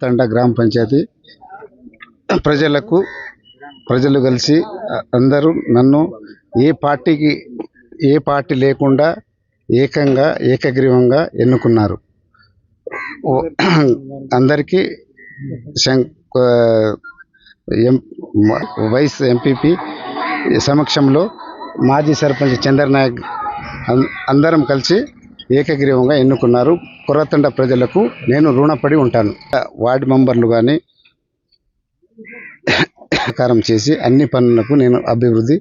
తండ గ్రామ పంచాయతీ ప్రజలకు ప్రజలు కలిసి అందరూ నన్ను ఏ పార్టీకి ఏ పార్టీ లేకుండా ఏకంగా ఏకగ్రీవంగా ఎన్నుకున్నారు. అందరికీ శం ఎం వైస్ ఎంపీపీ సమక్షంలో మాజీ సర్పంచ్ చంద్రనాయక్ అం- అందరం కలిసి ఏకగ్రీవంగా ఎన్నుకున్నారు. కొరతండ ప్రజలకు నేను రుణపడి ఉంటాను. వార్డు మెంబర్లు కానీ సహకారం చేసి అన్ని పనులకు నేను అభివృద్ధి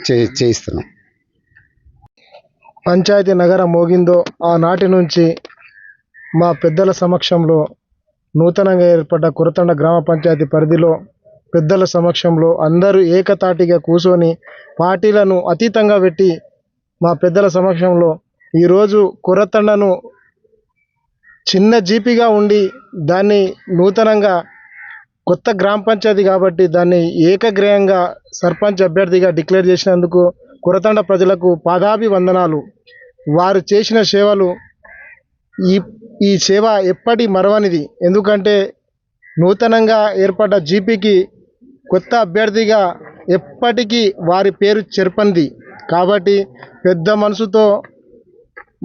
చే చేయిస్తున్నాను పంచాయతీ నగరం మోగిందో ఆనాటి నుంచి మా పెద్దల సమక్షంలో నూతనంగా ఏర్పడ్డ కురతండ గ్రామ పంచాయతీ పరిధిలో పెద్దల సమక్షంలో అందరూ ఏకతాటిగా కూర్చొని పార్టీలను అతీతంగా పెట్టి మా పెద్దల సమక్షంలో ఈరోజు కురతండను చిన్న జీపీగా ఉండి దాన్ని నూతనంగా కొత్త గ్రామ పంచాయతీ కాబట్టి దాన్ని ఏకగ్రయంగా సర్పంచ్ అభ్యర్థిగా డిక్లేర్ చేసినందుకు కురతండ ప్రజలకు పాదాభివందనాలు. వారు చేసిన సేవలు ఈ ఈ సేవ ఎప్పటి మరవనిది. ఎందుకంటే నూతనంగా ఏర్పడ్డ జీపీకి కొత్త అభ్యర్థిగా ఎప్పటికీ వారి పేరు చెరపంది కాబట్టి పెద్ద మనసుతో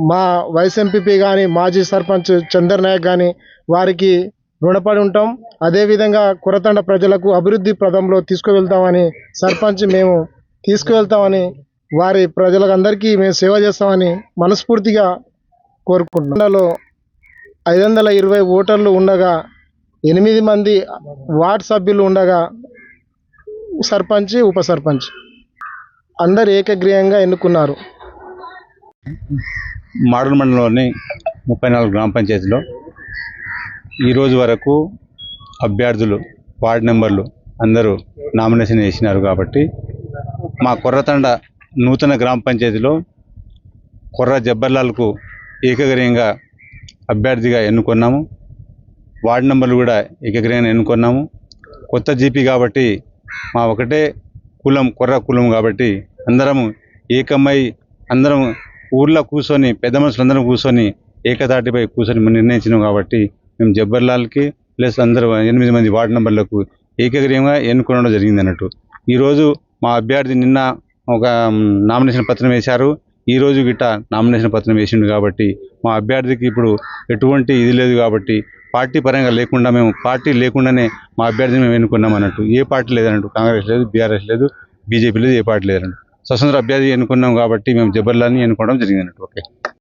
మా వైస్ ఎంపీపీ కానీ మాజీ సర్పంచ్ చందర్ నాయక్ కానీ వారికి రుణపడి ఉంటాం. అదేవిధంగా కురతండ ప్రజలకు అభివృద్ధి పదంలో తీసుకువెళ్తామని సర్పంచ్ మేము తీసుకువెళ్తామని వారి ప్రజలందరికీ మేము సేవ చేస్తామని మనస్ఫూర్తిగా కోరుకుంటున్నాం ఐదు వందల ఇరవై ఓటర్లు ఉండగా ఎనిమిది మంది వార్డ్ సభ్యులు ఉండగా సర్పంచ్ ఉప సర్పంచ్ అందరు ఏకగ్రీయంగా ఎన్నుకున్నారు. మాడూరు మండలంలోని ముప్పై నాలుగు గ్రామ పంచాయతీలో ఈరోజు వరకు అభ్యర్థులు వార్డు నెంబర్లు అందరూ నామినేషన్ చేసినారు కాబట్టి మా కొర్రతండ నూతన గ్రామ పంచాయతీలో కొర్ర జబ్బర్లాల్కు ఏకగ్రీయంగా అభ్యర్థిగా ఎన్నుకున్నాము. వార్డు నెంబర్లు కూడా ఏకగ్రీయంగా ఎన్నుకున్నాము. కొత్త జీపీ కాబట్టి మా ఒకటే కులం కొర్ర కులం కాబట్టి అందరము ఏకమై అందరం ఊర్లో కూర్చొని పెద్ద మనుషులందరం కూర్చొని ఏకతాటిపై కూర్చొని నిర్ణయించినాం కాబట్టి మేము జబ్బర్లాల్కి ప్లస్ అందరు ఎనిమిది మంది వార్డు నెంబర్లకు ఏకగ్రీయంగా ఎన్నుకోవడం జరిగింది అన్నట్టు. ఈరోజు మా అభ్యర్థి నిన్న ఒక నామినేషన్ పత్రం వేశారు. ఈ రోజు గిట్ట నామినేషన్ పత్రం వేసిండు కాబట్టి మా అభ్యర్థికి ఇప్పుడు ఎటువంటి ఇది లేదు కాబట్టి పార్టీ పరంగా లేకుండా మేము పార్టీ లేకుండానే మా అభ్యర్థిని మేము ఎన్నుకున్నాం అన్నట్టు. ఏ పార్టీ లేదన్నట్టు. కాంగ్రెస్ లేదు బీఆర్ఎస్ లేదు బీజేపీ లేదు ఏ పార్టీ లేదన్నట్టు. స్వతంత్ర అభ్యర్థి ఎన్నుకున్నాం కాబట్టి మేము జబర్లాల్ని ఎన్నుకోవడం జరిగింది అన్నట్టు. ఓకే.